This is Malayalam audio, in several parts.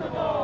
രാജിവെച്ച്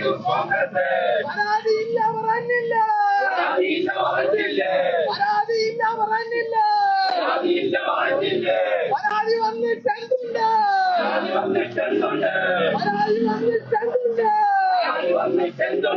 വന്നിട്ടുണ്ട് പരാതി വന്നിട്ടുണ്ട്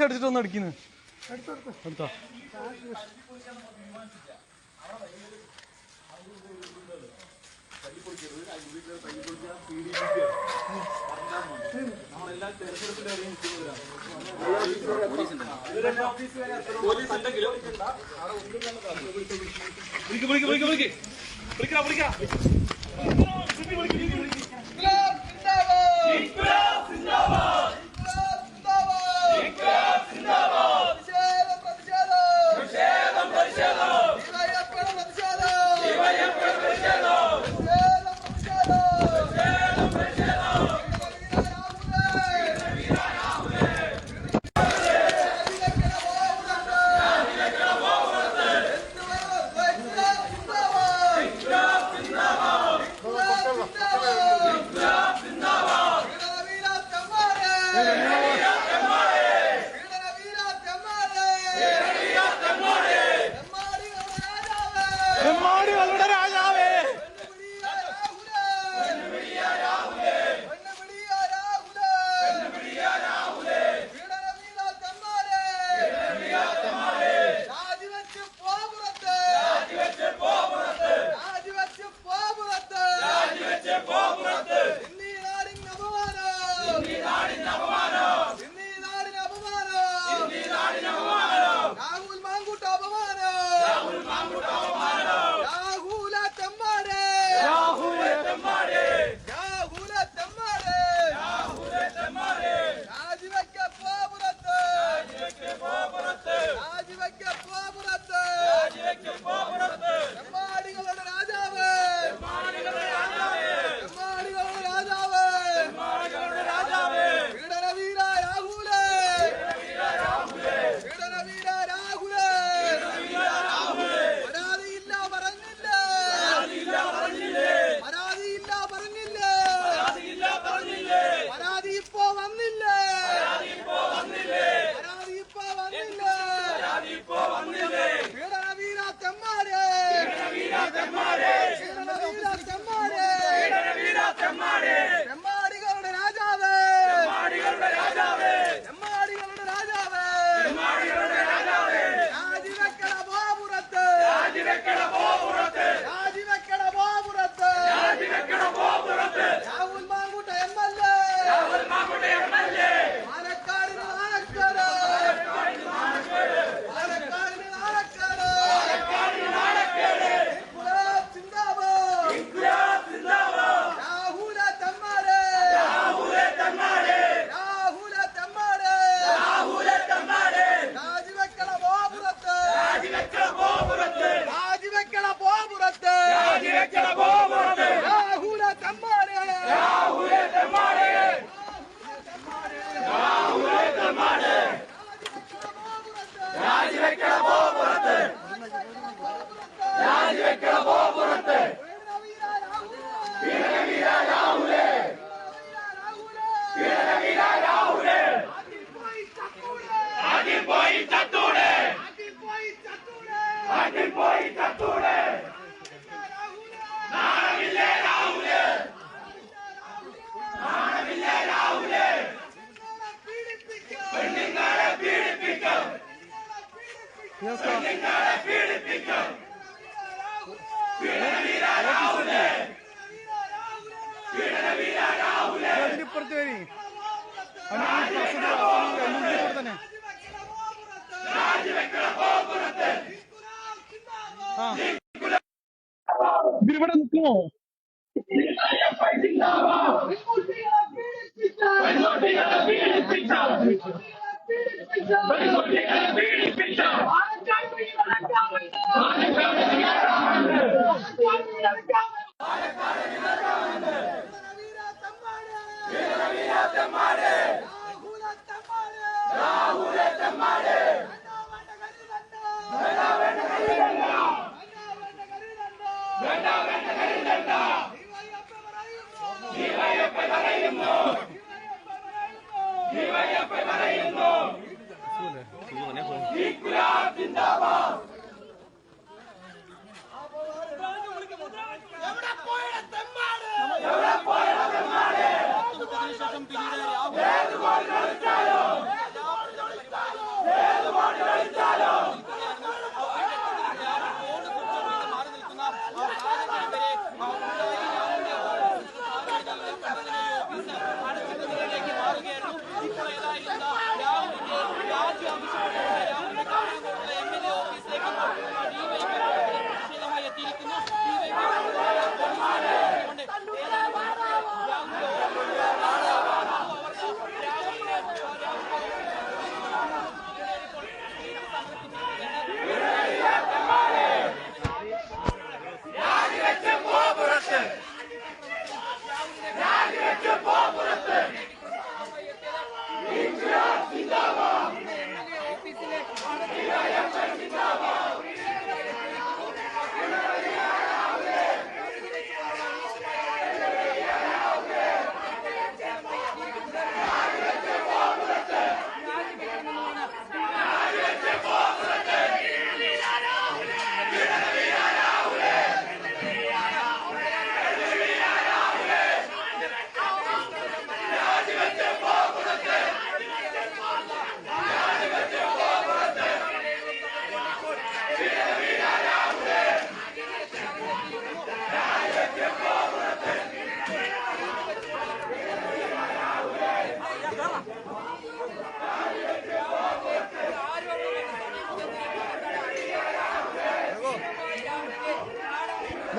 ക്യാഷ് അടിച്ചിട്ട് ഒന്ന് അടിക്കുന്നത് എടുത്തോ വിളിക്ക് വിളിക്ക് വിളിക്ക് വിളിക്ക്. വിളിക്കടാ വിളിക്കടാ. വിളിക്കടാ Come on. again. Viva la vida, Tamare! Viva la vida, Tamare! Rahul Tamare! Rahul Tamare! ഏത് ബോൾ കളിച്ചാലും ഏത് ബോൾ കളിച്ചാലും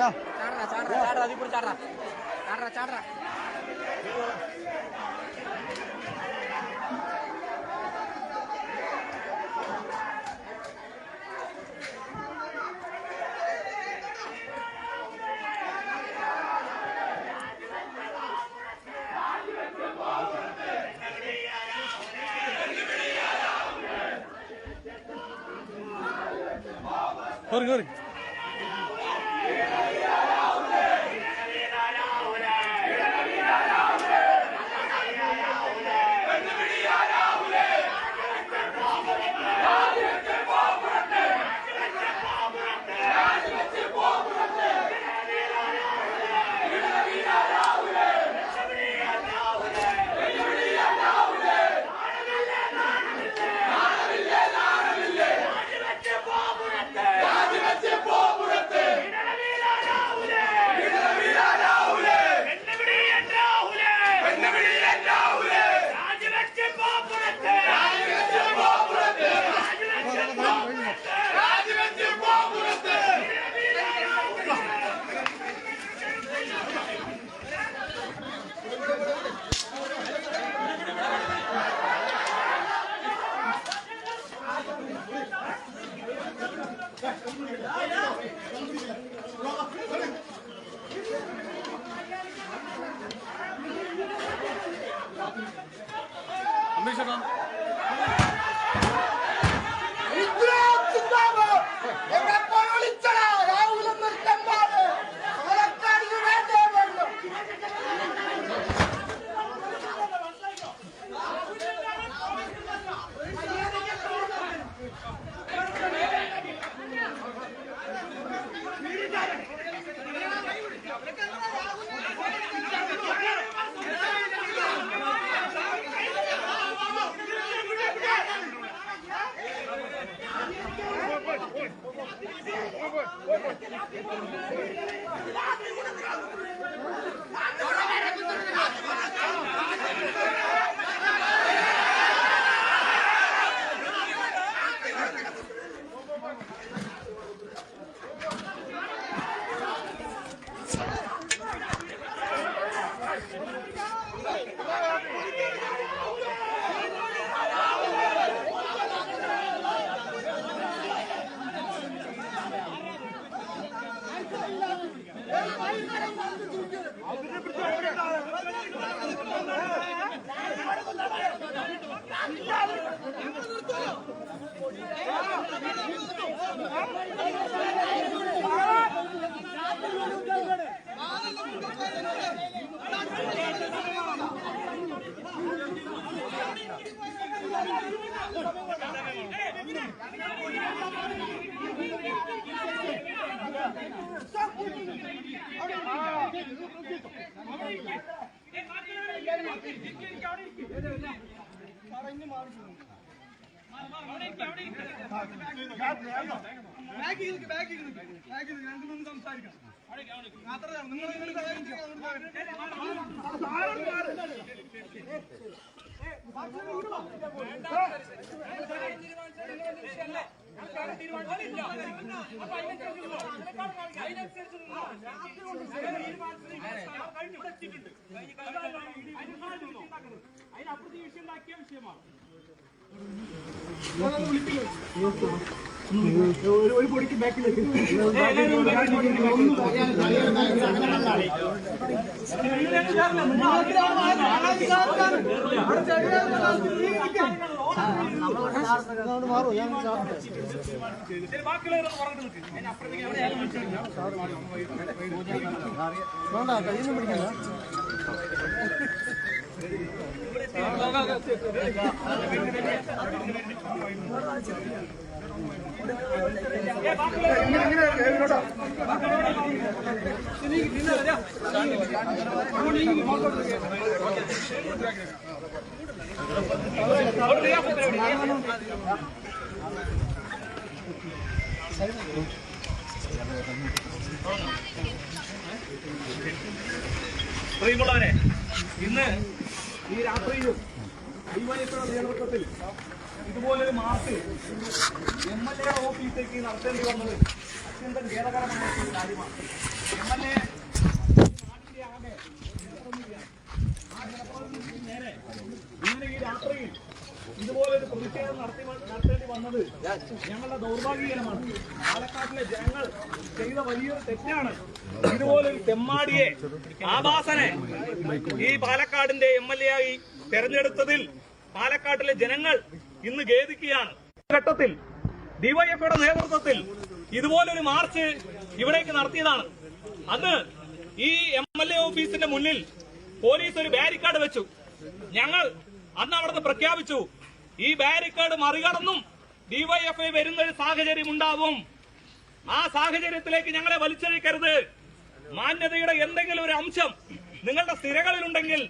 దా చాడరా చాడరా చాడరా అది ఇప్పుడు చాడరా చాడరా చాడరా Hurry, hurry. 没事吧 ബാക്കി നിൽക്ക് ബാക്കി നിൽക്ക് ബാക്കി നിൽക്ക് നിങ്ങൾ ഒരു പൊടിക്ക് ബാക്കിലേക്ക് വേണ്ട കയ്യൊന്നും പിടിക്കണ്ട ഇവിടെ പ്രിയമുള്ളവരെ ഇന്ന് ഈ രാത്രിയിലും ഡിവൈഎഫ്ഐയുടെ നേതൃത്വത്തിൽ ഇതുപോലൊരു മാർച്ച് എം എൽ എ ഓഫീസിലേക്ക് നടത്തേണ്ടി വന്നത് അത്യന്തം ഖേദകരമായ ഒരു കാര്യമാണ്. എം എൽ എ ആ നേരെ ഇങ്ങനെ ഈ രാത്രിയിൽ ഇതുപോലൊരു പ്രതിഷേധം നടത്തി നടത്തേണ്ടി വന്നത് ഞങ്ങളുടെ ദൗർഭാഗ്യകരമാണ്. പാലക്കാട്ടിലെ ജനങ്ങൾ ചെയ്ത വലിയൊരു തെറ്റാണ്. ഇതുപോലൊരു തെമ്മാടിയെ ആഭാസനെ ഈ പാലക്കാടിന്റെ എം എൽ എ ആയി തെരഞ്ഞെടുത്തതിൽ പാലക്കാട്ടിലെ ജനങ്ങൾ ഇന്ന് ഖേദിക്കുകയാണ്. ഘട്ടത്തിൽ ഡിവൈഎഫ്ഐയുടെ നേതൃത്വത്തിൽ ഇതുപോലൊരു മാർച്ച് ഇവിടേക്ക് നടത്തിയതാണ്. അന്ന് ഈ എം എൽ എ ഓഫീസിന്റെ മുന്നിൽ പോലീസ് ഒരു ബാരിക്കാഡ് വെച്ചു. ഞങ്ങൾ അന്ന് അവിടുന്ന് പ്രഖ്യാപിച്ചു ഈ ബാരിക്കേഡ് മറികടന്നും ഡിവൈഎഫ്ഐ വരുന്ന ഒരു സാഹചര്യം ഉണ്ടാവും. ആ സാഹചര്യത്തിലേക്ക് ഞങ്ങളെ വലിച്ചഴിക്കരുത് മാന്യതയുടെ എന്തെങ്കിലും ഒരു അംശം നിങ്ങളുടെ സ്ഥിരകളിലുണ്ടെങ്കിൽ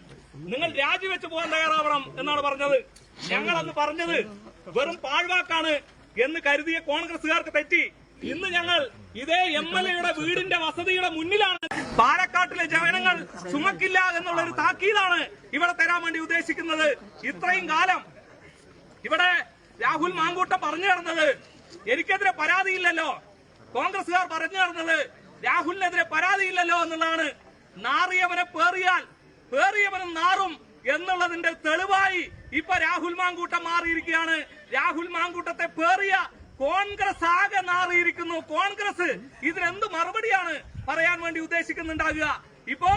നിങ്ങൾ രാജിവെച്ച് പോകാൻ തയ്യാറാവണം എന്നാണ് പറഞ്ഞത്. ഞങ്ങൾ അന്ന് പറഞ്ഞത് വെറും പാഴ്വാക്കാണ് എന്ന് കരുതിയ കോൺഗ്രസുകാർക്ക് തെറ്റി. ഇന്ന് ഞങ്ങൾ ഇതേ എം എൽ എയുടെ വീടിന്റെ വസതിയുടെ മുന്നിലാണ്. പാലക്കാട്ടിലെ ജനങ്ങൾ ചുമക്കില്ല എന്നുള്ള ഒരു താക്കീതാണ് ഇവിടെ തരാൻ വേണ്ടി ഉദ്ദേശിക്കുന്നത്. ഇത്രയും കാലം ഇവിടെ രാഹുൽ മാങ്കൂട്ടം പറഞ്ഞു നടന്നത് എനിക്കെതിരെ പരാതിയില്ലല്ലോ. കോൺഗ്രസുകാർ പറഞ്ഞു നടന്നത് രാഹുലിനെതിരെ പരാതിയില്ലല്ലോ എന്നുള്ളതാണ്. നാറിയവനെ പേറിയാൽ പേറിയവനും നാറും. എന്നുള്ളതിന്റെ തെളിവായി ഇപ്പൊ രാഹുൽ മാങ്കൂട്ടം മാറിയിരിക്കുകയാണ്. രാഹുൽ മാങ്കൂട്ടത്തെ പേറിയ കോൺഗ്രസ് ആകെ നാറിയിരിക്കുന്നു. കോൺഗ്രസ് ഇതിനെന്ത് മറുപടിയാണ് പറയാൻ വേണ്ടി ഉദ്ദേശിക്കുന്നുണ്ടാകുക ഇപ്പോ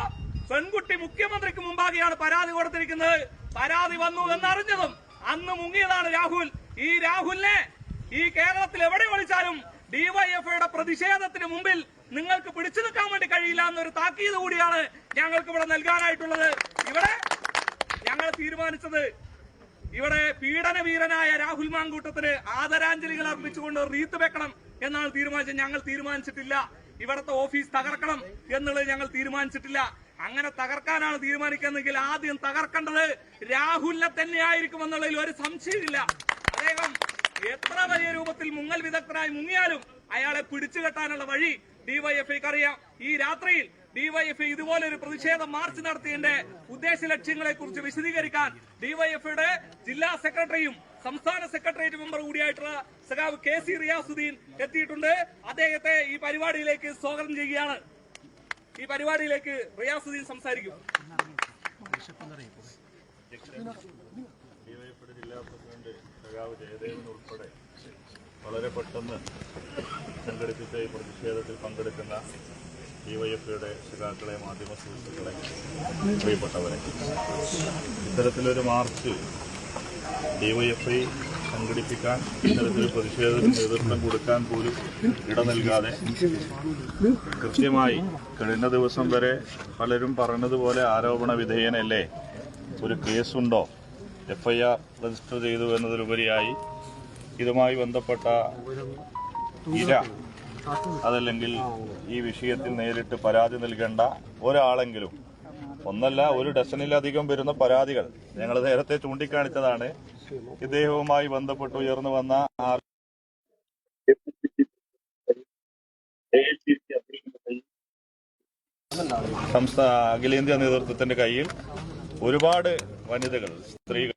പെൺകുട്ടി മുഖ്യമന്ത്രിക്ക് മുമ്പാകെയാണ് പരാതി കൊടുത്തിരിക്കുന്നത്. പരാതി വന്നു എന്നറിഞ്ഞതും അന്ന് മുങ്ങിയതാണ് രാഹുൽ. ഈ രാഹുലിനെ ഈ കേരളത്തിൽ എവിടെ വിളിച്ചാലും ഡിവൈഎഫ്ഐയുടെ പ്രതിഷേധത്തിന് മുമ്പിൽ നിങ്ങൾക്ക് പിടിച്ചു നിൽക്കാൻ വേണ്ടി കഴിയില്ല എന്നൊരു താക്കീത് കൂടിയാണ് ഞങ്ങൾക്ക് ഇവിടെ നൽകാനായിട്ടുള്ളത്. ഇവിടെ ഞങ്ങൾ തീരുമാനിച്ചത് ഇവിടെ പീഡന വീരനായ രാഹുൽ മാങ്കൂട്ടത്തിന് ആദരാഞ്ജലികൾ അർപ്പിച്ചുകൊണ്ട് റീത്ത് വെക്കണം എന്നാണ് തീരുമാനിച്ചത് ഞങ്ങൾ തീരുമാനിച്ചിട്ടില്ല. ഇവിടുത്തെ ഓഫീസ് തകർക്കണം എന്നുള്ളത് ഞങ്ങൾ തീരുമാനിച്ചിട്ടില്ല. അങ്ങനെ തകർക്കാനാണ് തീരുമാനിക്കുന്നതെങ്കിൽ ആദ്യം തകർക്കേണ്ടത് രാഹുലിനെ തന്നെയായിരിക്കും എന്നുള്ളതിൽ ഒരു സംശയമില്ല അദ്ദേഹം എത്ര വലിയ രൂപത്തിൽ മുങ്ങൽ വിദഗ്ധനായി മുങ്ങിയാലും അയാളെ പിടിച്ചു കെട്ടാനുള്ള വഴി ഡിവൈഎഫ്ഐക്ക് അറിയാം. ഈ രാത്രിയിൽ ഡിവൈഎഫ്ഐ ഇതുപോലെ ഒരു പ്രതിഷേധ മാർച്ച് നടത്തിയതിന്റെ ഉദ്ദേശ ലക്ഷ്യങ്ങളെ കുറിച്ച് വിശദീകരിക്കാൻ ഡിവൈഎഫ്ഐയുടെ ജില്ലാ സെക്രട്ടറിയും സംസ്ഥാന സെക്രട്ടേറിയറ്റ് മെമ്പർ കൂടിയായിട്ടുള്ള സഖാവ് കെ സി റിയാസുദ്ദീൻ എത്തിയിട്ടുണ്ട്. അദ്ദേഹത്തെ ഈ പരിപാടിയിലേക്ക് സ്വാഗതം ചെയ്യുകയാണ്. ഈ പരിപാടിയിലേക്ക് റിയാസുദ്ദീൻ സംസാരിക്കും. ജില്ലാ പ്രസിഡന്റ് വളരെ പെട്ടെന്ന് സംഘടിപ്പിച്ച ഈ പ്രതിഷേധത്തിൽ പങ്കെടുക്കുന്ന ഡിവൈഎഫ്ഐയുടെ സഖാക്കളെ മാധ്യമ സുഹൃത്തുക്കളെ പ്രിയപ്പെട്ടവരെ ഇത്തരത്തിലൊരു മാർച്ച് ഡിവൈഎഫ്ഐ സംഘടിപ്പിക്കാൻ ഇത്തരത്തിൽ പ്രതിഷേധത്തിന് നേതൃത്വം കൊടുക്കാൻ പോലും ഇട നൽകാതെ കൃത്യമായി കഴിഞ്ഞ ദിവസം വരെ പലരും പറഞ്ഞതുപോലെ ആരോപണ വിധേയനല്ലേ? ഒരു കേസുണ്ടോ? എഫ് ഐ ആർ രജിസ്റ്റർ ചെയ്തു എന്നതിലുപരിയായി ഇതുമായി ബന്ധപ്പെട്ട ഇര അതല്ലെങ്കിൽ ഈ വിഷയത്തിൽ നേരിട്ട് പരാതി നൽകേണ്ട ഒരാളെങ്കിലും ഒന്നല്ല ഒരു ഡസനിലധികം വരുന്ന പരാതികൾ ഞങ്ങൾ നേരത്തെ ചൂണ്ടിക്കാണിച്ചതാണ്. ഇദ്ദേഹവുമായി ബന്ധപ്പെട്ട് ഉയർന്നു വന്ന സംസ്ഥാന അഖിലേന്ത്യാ നേതൃത്വത്തിന്റെ കയ്യിൽ ഒരുപാട് വനിതകൾ സ്ത്രീകൾ.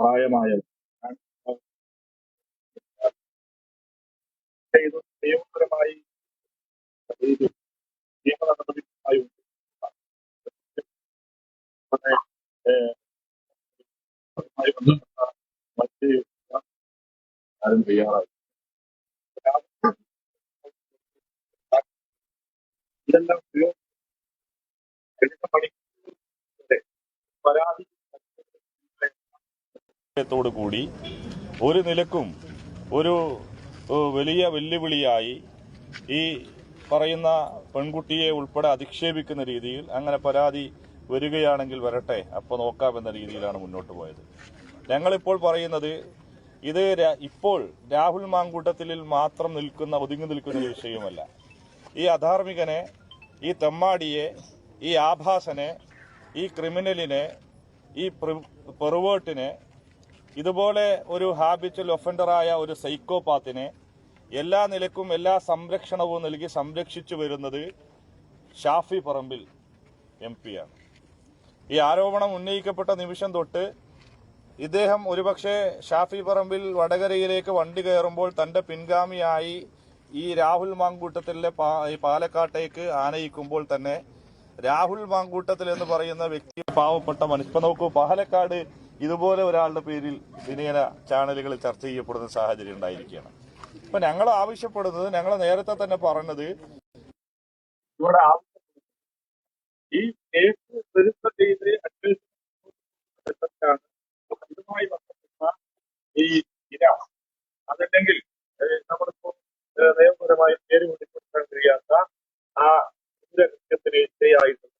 പ്രായമായ നിയമപരമായി നിയമ ബന്ധപ്പെട്ട ആരും കൂടി ഒരു നിലക്കും ഒരു വലിയ വെല്ലുവിളിയായി ഈ പറയുന്ന പെൺകുട്ടിയെ ഉൾപ്പെടെ അധിക്ഷേപിക്കുന്ന രീതിയിൽ അങ്ങനെ പരാതി വരികയാണെങ്കിൽ വരട്ടെ അപ്പോൾ നോക്കാമെന്ന രീതിയിലാണ് മുന്നോട്ട് പോയത്. ഞങ്ങളിപ്പോൾ പറയുന്നത് ഇത് ഇപ്പോൾ രാഹുൽ മാങ്കൂട്ടത്തിൽ മാത്രം നിൽക്കുന്ന ഒതുങ്ങി നിൽക്കുന്ന ഒരു വിഷയമല്ല. ഈ അധാർമികനെ ഈ തെമ്മാടിയെ ഈ ആഭാസനെ ഈ ക്രിമിനലിനെ ഈ പെറുവേട്ടിനെ ഇതുപോലെ ഒരു ഹാബിച്വൽ ഒഫൻഡറായ ഒരു സൈക്കോപാത്തിനെ എല്ലാ നിലക്കും എല്ലാ സംരക്ഷണവും നൽകി സംരക്ഷിച്ചു വരുന്നത് ഷാഫി പറമ്പിൽ എം ആണ്. ഈ ആരോപണം ഉന്നയിക്കപ്പെട്ട നിമിഷം തൊട്ട് ഇദ്ദേഹം ഒരുപക്ഷെ ഷാഫി പറമ്പിൽ വടകരയിലേക്ക് വണ്ടി കയറുമ്പോൾ തന്റെ പിൻഗാമിയായി ഈ രാഹുൽ മാങ്കൂട്ടത്തിലെ പാലക്കാട്ടേക്ക് ആനയിക്കുമ്പോൾ തന്നെ രാഹുൽ മാങ്കൂട്ടത്തിൽ എന്ന് പറയുന്ന വ്യക്തി പാവപ്പെട്ട മനുഷ്യ നോക്കൂ പാലക്കാട് ഇതുപോലെ ഒരാളുടെ പേരിൽ ദിനേന ചാനലുകളിൽ ചർച്ച ചെയ്യപ്പെടുന്ന സാഹചര്യം ഉണ്ടായിരിക്കുകയാണ്. അപ്പൊ ഞങ്ങൾ ആവശ്യപ്പെടുന്നത് ഞങ്ങൾ നേരത്തെ തന്നെ പറഞ്ഞത് ഇവിടെ ഈ കേസ് ഈ അതല്ലെങ്കിൽ നമ്മളിപ്പോ നിയമപരമായി പേര് വെളിപ്പെടുത്താൻ കഴിയാത്ത ആ കൃത്യത്തിന് ഇരയായിട്ടുള്ള